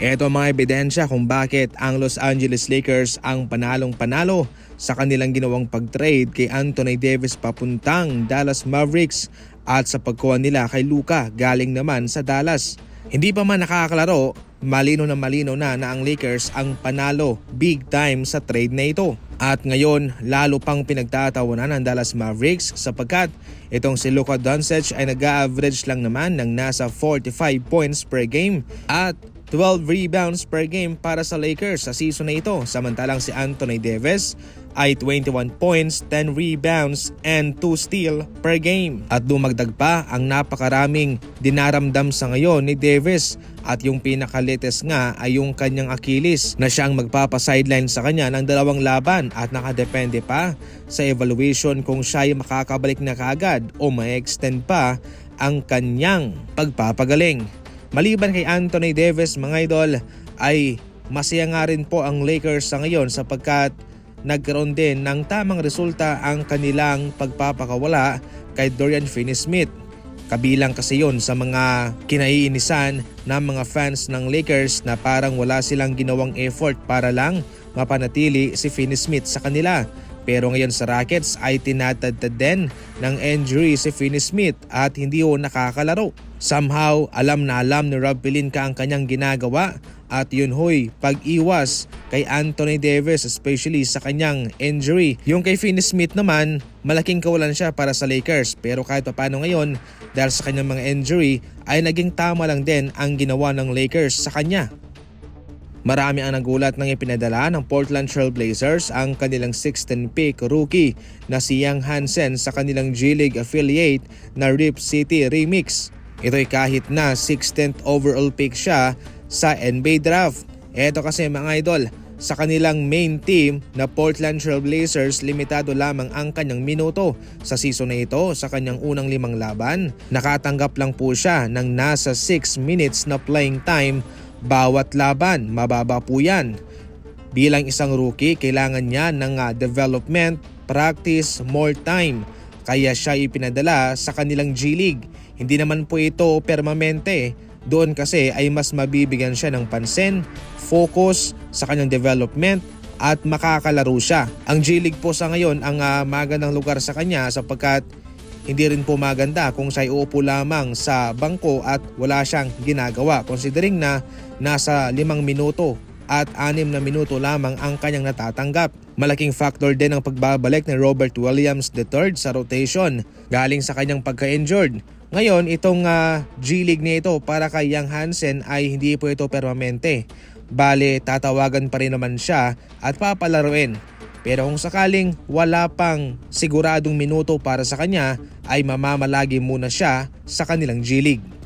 Ito ang mga ebidensya kung bakit ang Los Angeles Lakers ang panalong panalo sa kanilang ginawang pag-trade kay Anthony Davis papuntang Dallas Mavericks at sa pagkuha nila kay Luka galing naman sa Dallas. Hindi pa man nakakalaro, malino na malino na na ang Lakers ang panalo big time sa trade na ito. At ngayon, lalo pang pinagtatawanan ng Dallas Mavericks sapagkat itong si Luka Doncic ay nag-average lang naman ng nasa 45 points per game at 12 rebounds per game para sa Lakers sa season na ito. Samantalang si Anthony Davis ay 21 points, 10 rebounds, and 2 steal per game. At dumagdag pa ang napakaraming dinaramdam sa ngayon ni Davis at yung pinakalites nga ay yung kanyang Achilles na siyang magpapa-sideline sa kanya ng dalawang laban at nakadepende pa sa evaluation kung siya ay makakabalik na kaagad o ma-extend pa ang kanyang pagpapagaling. Maliban kay Anthony Davis mga idol ay masaya nga rin po ang Lakers sa ngayon sapagkat nagkaroon din ng tamang resulta ang kanilang pagpapakawala kay Dorian Finney-Smith. Kabilang kasi yon sa mga kinaiinisan ng mga fans ng Lakers na parang wala silang ginawang effort para lang mapanatili si Finney-Smith sa kanila. Pero ngayon sa Rockets ay tinatadtad din ng injury si Finney-Smith at hindi ho nakakalaro. Somehow, alam na alam ni Rob Pelinka ang kanyang ginagawa at yun hoy, pag-iwas kay Anthony Davis especially sa kanyang injury. Yung kay Finney-Smith naman, malaking kawalan siya para sa Lakers pero kahit pa paano ngayon dahil sa kanyang mga injury ay naging tama lang din ang ginawa ng Lakers sa kanya. Marami ang nagulat nang ipinadala ng Portland Trail Blazers ang kanilang 16th pick rookie na si Young Hansen sa kanilang G-League affiliate na Rip City Remix. Ito'y kahit na 16th overall pick siya sa NBA draft. Ito kasi mga idol, sa kanilang main team na Portland Trail Blazers, limitado lamang ang kanyang minuto sa season na ito sa kanyang unang limang laban. Nakatanggap lang po siya ng nasa 6 minutes na playing time bawat laban. Mababa po yan. Bilang isang rookie, kailangan niya ng ah, development, practice, more time. Kaya siya ipinadala sa kanilang G-League. Hindi naman po ito permanente. Doon kasi ay mas mabibigyan siya ng pansin, focus sa kanyang development at makakalaro siya. Ang G-League po sa ngayon ang uh, magandang lugar sa kanya sapagkat hindi rin po maganda kung siya uupo lamang sa bangko at wala siyang ginagawa considering na nasa limang minuto at anim na minuto lamang ang kanyang natatanggap. Malaking factor din ang pagbabalik ni Robert Williams III sa rotation galing sa kanyang pagka-injured. Ngayon, itong uh, G-League na ito para kay Young Hansen ay hindi po ito permanente. Bale, tatawagan pa rin naman siya at papalaruin. Pero kung sakaling wala pang siguradong minuto para sa kanya, ay mamamalagi muna siya sa kanilang G-League.